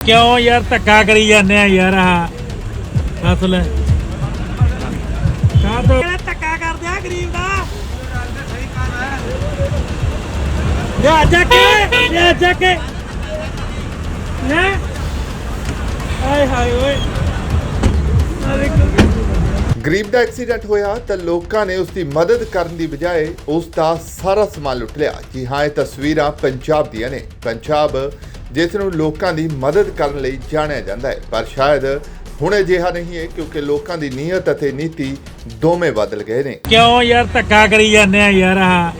ਕਿਉਂ ਯਾਰ ਧੱਕਾ ਕਰੀ ਜਾਂਦੇ ਆ ਯਾਰ ਆਹ? ਦੱਸ ਲੈ। ਕਾ ਤੋਂ? ਧੱਕਾ ਕਰਦੇ ਆ ਗਰੀਬ ਦਾ? ਲਿਆ ਚੱਕੇ ਲਿਆ ਚੱਕੇ ਨਾ ਆਏ ਹਾਏ ਓਏ। ਆ ਗਰੀਬ ਦਾ ਐਕਸੀਡੈਂਟ ਹੋਇਆ ਤਾਂ ਲੋਕਾਂ ਨੇ ਉਸ ਦੀ ਮਦਦ ਕਰਨ ਦੀ ਬਜਾਏ ਉਸ ਦਾ ਸਾਰਾ ਸਮਾਨ ਲੁੱਟ ਲਿਆ। ਜੀ ਹਾਂ ਇਹ ਤਸਵੀਰਾਂ ਪੰਜਾਬ ਦੀਆਂ ਨੇ। ਪੰਜਾਬ ਜਿਸ ਨੂੰ ਲੋਕਾਂ ਦੀ ਮਦਦ ਕਰਨ ਲਈ ਜਾਣਿਆ ਜਾਂਦਾ ਹੈ। ਪਰ ਸ਼ਾਇਦ ਹੁਣ ਅਜਿਹਾ ਨਹੀਂ ਹੈ ਕਿਉਂਕਿ ਲੋਕਾਂ ਦੀ ਨੀਅਤ ਅਤੇ ਨੀਤੀ ਦੋਵੇਂ ਬਦਲ ਗਏ ਨੇ। ਕਿਉਂ ਯਾਰ ਧੱਕਾ ਕਰੀ ਜਾਂਦੇ ਆ ਯਾਰ ਆਹ?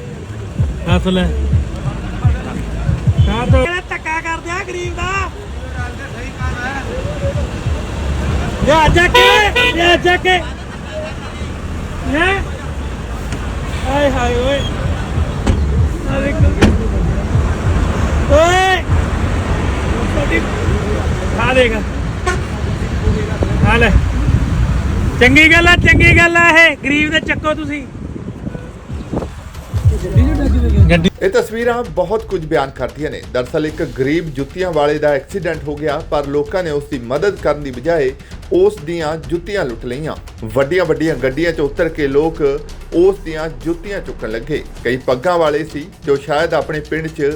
ਦੱਸ ਲੈ। ਕਾ ਤੋਂ ਧੱਕਾ ਕਰਦੇ ਆ ਗਰੀਬ ਦਾ? ਲਿਆ ਚੱਕੇ ਲਿਆ ਚੱਕੇ ਨਾ ਆਏ ਹਾਏ ਓਏ ਆ ਦੇਖੋ ਓਏ ਤੁਹਾਡੀ ਖਾ ਦੇਗਾ ਲੈ ਚੰਗੀ ਗੱਲ ਆ ਚੰਗੀ ਗੱਲ ਆ ਇਹ। ਗਰੀਬ ਦੇ ਚੱਕੋ ਤੁਸੀਂ। ਇਹ ਤਸਵੀਰਾਂ ਬਹੁਤ ਕੁਝ ਬਿਆਨ ਕਰਦੀਆਂ ਨੇ। ਦਰਅਸਲ ਇੱਕ ਗਰੀਬ ਜੁੱਤੀਆਂ ਵਾਲੇ ਦਾ ਐਕਸੀਡੈਂਟ ਹੋ ਗਿਆ ਪਰ ਲੋਕਾਂ ਨੇ ਉਸ ਦੀ ਮਦਦ ਕਰਨ ਦੀ ਬਜਾਏ ਉਸ ਦੀਆਂ ਜੁੱਤੀਆਂ ਲੁੱਟ ਲਈਆਂ। ਵੱਡੀਆਂ ਵੱਡੀਆਂ ਗੱਡੀਆਂ 'ਚ ਉਤਰ ਕੇ ਲੋਕ ਉਸ ਦੀਆਂ ਜੁੱਤੀਆਂ ਚੁੱਕਣ ਲੱਗੇ। ਕਈ ਪੱਗਾਂ ਵਾਲੇ ਸੀ ਜੋ ਸ਼ਾਇਦ ਆਪਣੇ ਪਿੰਡ 'ਚ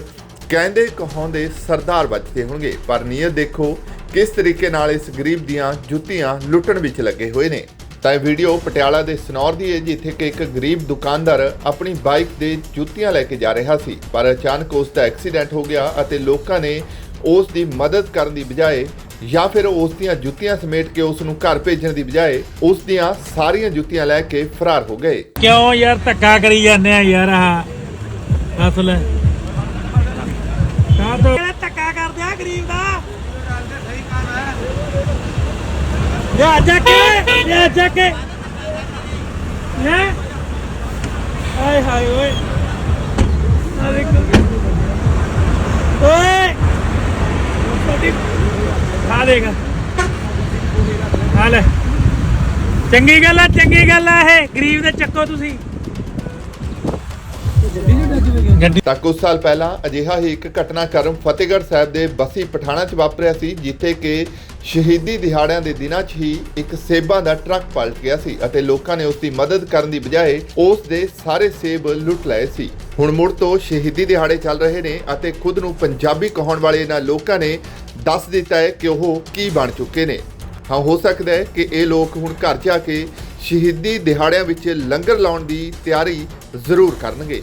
ਕਹਿੰਦੇ ਕਹਾਉਂਦੇ ਸਰਦਾਰ ਵੱਜਦੇ ਹੋਣਗੇ, ਪਰ ਨੀਅਤ ਦੇਖੋ ਕਿਸ ਤਰੀਕੇ ਨਾਲ ਇਸ ਗਰੀਬ ਦੀਆਂ ਜੁੱਤੀਆਂ ਲੁੱਟਣ ਵਿੱਚ ਲੱਗੇ ਹੋਏ ਨੇ। ਤਾਂ ਇਹ ਵੀਡੀਓ ਪਟਿਆਲਾ ਦੇ ਸਨੌਰ ਦੀ ਹੈ, ਜਿੱਥੇ ਕਿ ਇੱਕ ਗਰੀਬ ਦੁਕਾਨਦਾਰ ਆਪਣੀ ਬਾਈਕ ਦੇ ਜੁੱਤੀਆਂ ਲੈ ਕੇ ਜਾ ਰਿਹਾ ਸੀ, ਪਰ ਅਚਾਨਕ ਉਸ ਦਾ ਐਕਸੀਡੈਂਟ ਹੋ ਗਿਆ ਅਤੇ ਲੋਕਾਂ ਨੇ ਉਸ ਦੀ ਮਦਦ ਕਰਨ ਦੀ ਬਜਾਏ ਜਾਂ ਫਿਰ ਉਸ ਦੀਆਂ ਜੁੱਤੀਆਂ ਸਮੇਟ ਕੇ ਉਸ ਨੂੰ ਘਰ ਭੇਜਣ ਦੀ ਬਜਾਏ ਉਸ ਦੀਆਂ ਸਾਰੀਆਂ ਜੁੱਤੀਆਂ ਲੈ ਕੇ ਫਰਾਰ ਹੋ ਗਏ। ਕਿਉਂ ਯਾਰ, ਧੱਕਾ ਕਰੀ ਜਾਂਦੇ ਆ ਯਾਰ ਆਹ। ਦੱਸ ਲੈ। ਲਿਆ ਚੱਕੇ ਲਿਆ ਚੱਕੇ ਨਾ ਆਏ ਹਾਏ ਓਏ। ਓਏ। ਤੁਹਾਡੀ ਖਾ ਦੇਗਾ ਖਾ ਚੰਗੀ ਗੱਲ ਆ, ਚੰਗੀ ਗੱਲ ਆ ਇਹ। ਗਰੀਬ ਦੇ ਚੱਕੋ ਤੁਸੀਂ। ਤਾਂ ਕੁਝ ਸਾਲ ਪਹਿਲਾਂ ਅਜਿਹਾ ਹੀ ਇੱਕ ਘਟਨਾਕ੍ਰਮ ਫਤਿਹਗੜ੍ਹ ਸਾਹਿਬ ਦੇ ਬਸੀ ਪਠਾਣਾ 'ਚ ਵਾਪਰਿਆ ਸੀ, ਜਿੱਥੇ ਕਿ ਸ਼ਹੀਦੀ ਦਿਹਾੜਿਆਂ ਦੇ ਦਿਨਾਂ 'ਚ ਹੀ ਇੱਕ ਸੇਬਾਂ ਦਾ ਟਰੱਕ ਪਲਟ ਗਿਆ ਸੀ ਅਤੇ ਲੋਕਾਂ ਨੇ ਉਸ ਦੀ ਮਦਦ ਕਰਨ ਦੀ ਬਜਾਏ ਉਸ ਦੇ ਸਾਰੇ ਸੇਬ ਲੁੱਟ ਲਏ ਸੀ। ਹੁਣ ਮੁੜ ਤੋਂ ਸ਼ਹੀਦੀ ਦਿਹਾੜੇ ਚੱਲ ਰਹੇ ਨੇ ਅਤੇ ਖੁਦ ਨੂੰ ਪੰਜਾਬੀ ਕਹਾਉਣ ਵਾਲੇ ਇਹਨਾਂ ਲੋਕਾਂ ਨੇ ਦੱਸ ਦਿੱਤਾ ਹੈ ਕਿ ਉਹ ਕੀ ਬਣ ਚੁੱਕੇ ਨੇ। ਹਾਂ, ਹੋ ਸਕਦਾ ਹੈ ਕਿ ਇਹ ਲੋਕ ਹੁਣ ਘਰ ਜਾ ਕੇ ਸ਼ਹੀਦੀ ਦਿਹਾੜਿਆਂ ਵਿੱਚ ਲੰਗਰ ਲਾਉਣ ਦੀ ਤਿਆਰੀ ਜ਼ਰੂਰ ਕਰਨਗੇ।